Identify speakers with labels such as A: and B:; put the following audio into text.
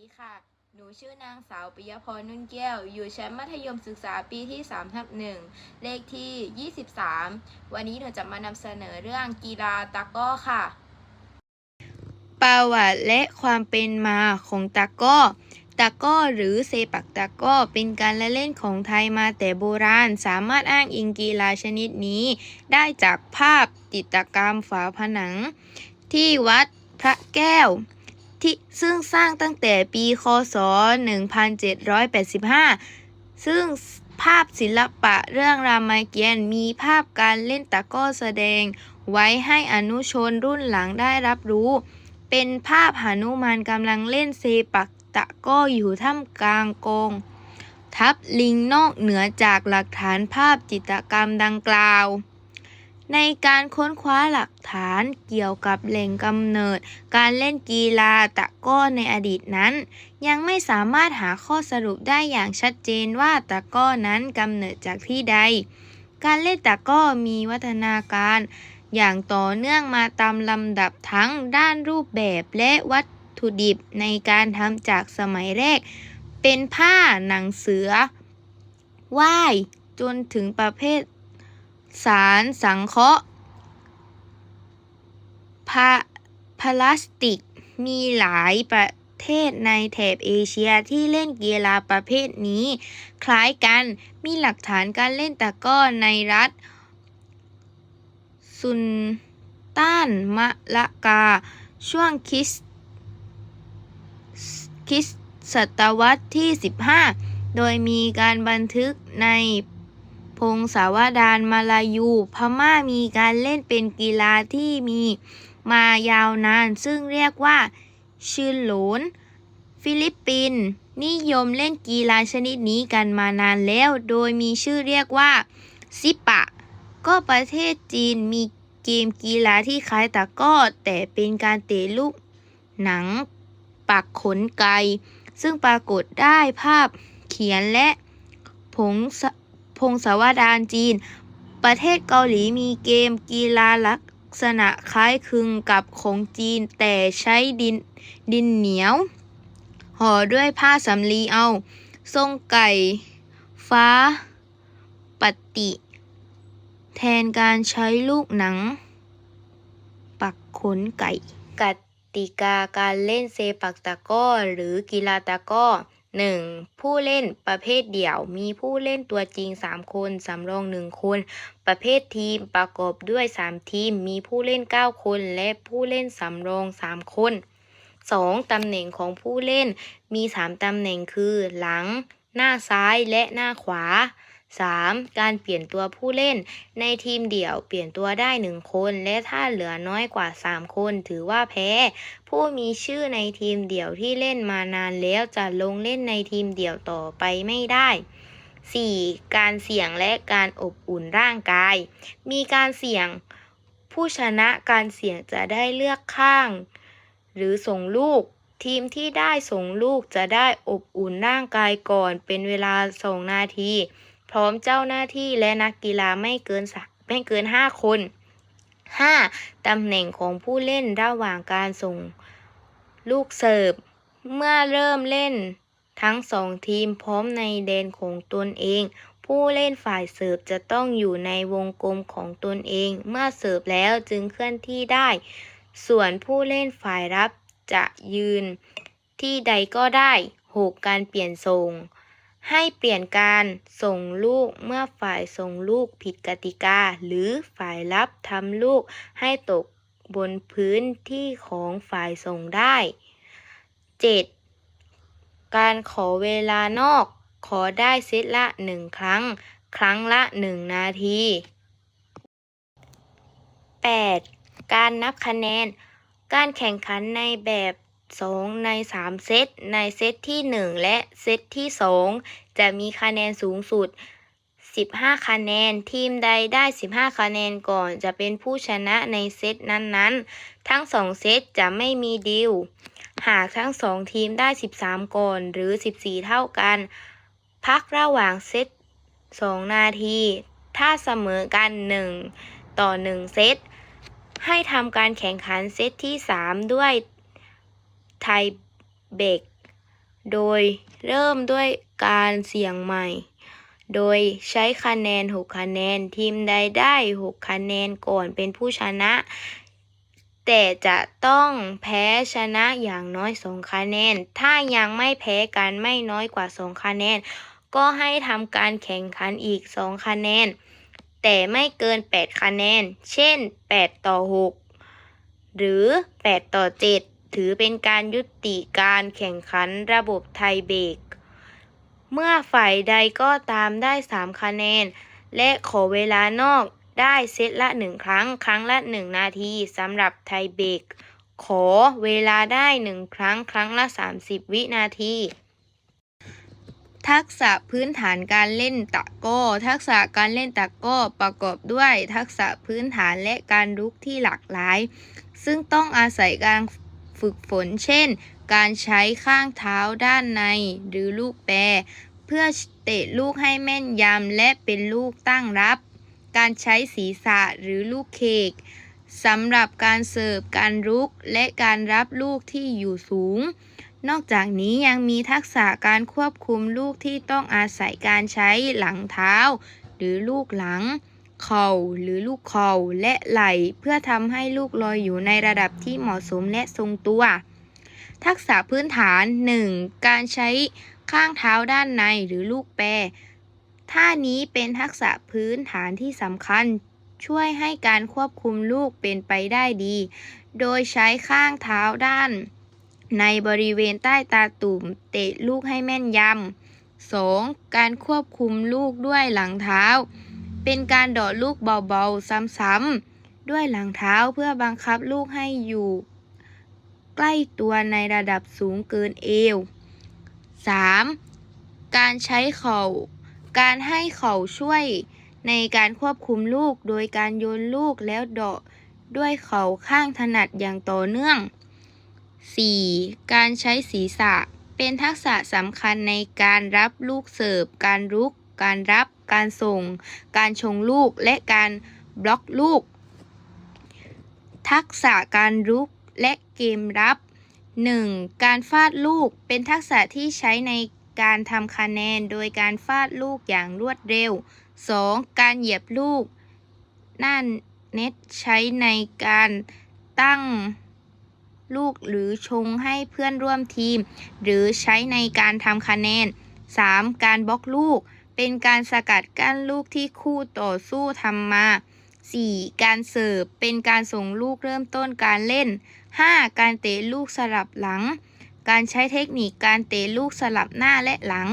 A: ดีค่ะ หนูชื่อนางสาวปิยพรนุ่นแก้ว อยู่ชั้นมัธยมศึกษาปีที่3ทับหนึ่งเลขที่ 23 วันนี้หนูจะมานำเสนอเรื่องกีฬาตะกร้อค่ะ ประวัติและความเป็นมาของตะกร้อ ตะกร้อหรือเซปักตะกร้อเป็นการละเล่นของไทยมาแต่โบราณ สามารถอ้างอิงกีฬาชนิดนี้ ได้จากภาพจิตรกรรมฝาผนัง ที่วัดพระแก้ว ที่ซึ่งสร้างตั้งแต่ปีคศ 1785 ซึ่งภาพศิลปะเรื่องรามเกียรติ์มีภาพการเล่นตะก้อแสดง ไว้ให้อนุชนรุ่นหลังได้รับรู้ เป็นภาพหนุมานกำลังเล่นเซปักตะก้ออยู่ท่ามกลางกองทับลิงนอกเหนือจากหลักฐานภาพจิตรกรรมดังกล่าว ในการค้นคว้าหลักฐานเกี่ยวกับแหล่งกำเนิด การเล่นกีฬาตะก้อในอดีตนั้น ยังไม่สามารถหาข้อสรุปได้อย่างชัดเจนว่าตะก้อนั้นกำเนิดจากที่ใด การเล่นตะก้อมีวัฒนาการ อย่างต่อเนื่องมาตามลำดับทั้งด้านรูปแบบและวัตถุดิบในการทำจากสมัยแรก เป็นผ้าหนังเสือว่ายจนถึงประเภท สารสังเคราะห์พลาพลาสติกมีหลายประเทศในแถบเอเชียที่เล่นกีฬาประเภทนี้ คล้ายกันมีหลักฐานการเล่นตะก้อในรัฐ ซุนต้านมะละกา ช่วงคริสคริสตศตวรรษที่ 15 โดยมีการบันทึกใน พงศาวดารมาลายู พม่ามีการเล่นเป็นกีฬาที่มีมายาวนาน ซึ่งเรียกว่าชื่อหลน ฟิลิปปินส์นิยมเล่นกีฬาชนิดนี้กันมานานแล้ว โดยมีชื่อเรียกว่าซิปะ ก็ประเทศจีนมีเกมกีฬาที่คล้ายตะก้อ แต่เป็นการเตะลูกหนังปักขนไก่ซึ่งปรากฏได้ภาพเขียนและผงส พงศาวดารจีน ประเทศเกาหลีมีเกมกีฬาลักษณะคล้ายคลึงกับของจีน แต่ใช้ดินดินเหนียว ห่อด้วยผ้าสำลีเอา ทรงไก่ ฟ้า ปฏิ แทนการใช้ลูกหนัง ปักขนไก่กติกาการเล่นเซปักตะก้อหรือกีฬาตะก้อ 1. ผู้เล่นประเภทเดี่ยว มีผู้เล่นตัวจริง 3 คน สำรอง 1 คน ประเภททีมประกอบด้วย 3 ทีม มีผู้เล่น 9 คน และผู้เล่นสำรอง 3 คน 2. ตำแหน่งของผู้เล่นมี 3 ตำแหน่งคือ หลัง หน้าซ้ายและหน้าขวา 3. การเปลี่ยนตัวผู้เล่น ในทีมเดี่ยวเปลี่ยนตัวได้ 1 คน และถ้าเหลือน้อยกว่า 3 คน ถือว่าแพ้ ผู้มีชื่อในทีมเดี่ยวที่เล่นมานานแล้วจะลงเล่นในทีมเดี่ยวต่อไปไม่ได้ 4. การเสี่ยงและการอบอุ่นร่างกาย มีการเสี่ยงผู้ชนะการเสี่ยงจะได้เลือกข้าง หรือส่งลูก ทีมที่ได้ส่งลูกจะได้อบอุ่นร่างกายก่อนเป็นเวลา 2 นาที พร้อมเจ้าหน้าที่และนักกีฬาไม่เกินไม่เกิน 5 คน 5. ตำแหน่งของผู้เล่นระหว่างการส่งลูกเสิร์ฟ เมื่อเริ่มเล่นทั้งสองทีมพร้อมในแดนของตนเอง ผู้เล่นฝ่ายเสิร์ฟจะต้องอยู่ในวงกลมของตนเอง เมื่อเสิร์ฟแล้วจึงเคลื่อนที่ได้ ส่วนผู้เล่นฝ่ายรับจะยืนที่ใดก็ได้ 6. การเปลี่ยนทรง ให้เปลี่ยนการส่งลูกเมื่อฝ่ายส่งลูกผิดกติกา หรือฝ่ายรับทำลูกให้ตกบนพื้นที่ของฝ่ายส่งได้ 7. การขอเวลานอก ขอได้เซตละ1ครั้ง ครั้งละ 1 นาที 8. การนับคะแนน การแข่งขันในแบบ 2 ใน 3 เซต ในเซตที่ 1 และเซตที่ 2 จะมีคะแนนสูงสุด 15 คะแนน ทีมใดได้ 15 คะแนนก่อน จะเป็นผู้ชนะในเซตนั้นๆ ทั้ง 2 เซตจะไม่มีดิว หากทั้ง 2 ทีมได้ 13 ก่อน หรือ 14 เท่ากัน พักระหว่างเซต 2 นาที ถ้าเสมอกัน 1 ต่อ 1 เซตให้ทำการแข่งขันเซตที่ 3 ด้วย ไทยเบก โดยเริ่มด้วยการเสี่ยงใหม่ โดยใช้คะแนน 6 คะแนน ทีมใดได้ 6 คะแนนก่อนเป็นผู้ชนะ แต่จะต้องแพ้ชนะอย่างน้อย 2 คะแนน ถ้ายังไม่แพ้กันไม่น้อยกว่า 2 คะแนน ก็ให้ทำการแข่งขันอีก 2 คะแนน แต่ไม่เกิน 8 คะแนน เช่น 8 ต่อ 6 หรือ 8 ต่อ 7 ถือเป็นการยุติการแข่งขันระบบไทยเบรก เมื่อฝ่ายใดก็ตามได้ 3 คะแนน และขอเวลานอกได้เซตละ 1 ครั้ง ครั้งละ 1 นาทีสำหรับไทยเบรก ขอเวลาได้ 1 ครั้ง ครั้งละ 30 วินาที ทักษะพื้นฐานการเล่นตะก้อ ทักษะการเล่นตะก้อประกอบด้วยทักษะพื้นฐานและการรุกที่หลากหลาย ซึ่งต้องอาศัยการ ฝึกฝนเช่น การใช้ข้างเท้าด้านในหรือลูกแปร เพื่อเตะลูกให้แม่นยำและเป็นลูกตั้งรับ การใช้ศีรษะหรือลูกเคกสำหรับการเสิร์ฟการรุกและการรับลูกที่อยู่สูง นอกจากนี้ยังมีทักษะการควบคุมลูกที่ต้องอาศัยการใช้หลังเท้า หรือลูกหลัง เข่าหรือลูกเข่าและไหล่เพื่อทำให้ลูกลอยอยู่ในระดับที่เหมาะสมและทรงตัว ทักษะพื้นฐาน 1. การใช้ข้างเท้าด้านในหรือลูกแปรท่านี้เป็นทักษะพื้นฐานที่สำคัญ ช่วยให้การควบคุมลูกเป็นไปได้ดี โดยใช้ข้างเท้าด้าน ในบริเวณใต้ตาตุ่มเตะลูกให้แม่นยำ 2. การควบคุมลูกด้วยหลังเท้า เป็นการดาะลูกเบาๆ ซ้ำๆ ด้วยหลังเท้าเพื่อบังคับลูกให้อยู่ ใกล้ตัวในระดับสูงเกินเอว 3. การใช้เข่า การให้เข่าช่วยในการควบคุมลูกโดยการโยนลูกแล้วเดาะด้วยเข่าข้างถนัดอย่างต่อเนื่อง 4. การใช้ศีรษะเป็นทักษะสำคัญในการรับลูกเสิร์ฟ การรุก การรับ การส่ง การชงลูก และการบล็อกลูก ทักษะการรุกและเกมรับ 1. การฟาดลูกเป็นทักษะที่ใช้ในการทำคะแนนโดยการฟาดลูกอย่างรวดเร็ว 2. การเหยียบลูกหน้าเน็ตใช้ในการตั้งลูกหรือชงให้เพื่อนร่วมทีม หรือใช้ในการทำคะแนน 3. การบล็อกลูก เป็นการสกัดกั้นลูกที่คู่ต่อสู้ทำมา 4. การเสิร์ฟ เป็นการส่งลูกเริ่มต้นการเล่น 5. การเตะลูกสลับหลัง การใช้เทคนิคการเตะลูกสลับหน้าและหลัง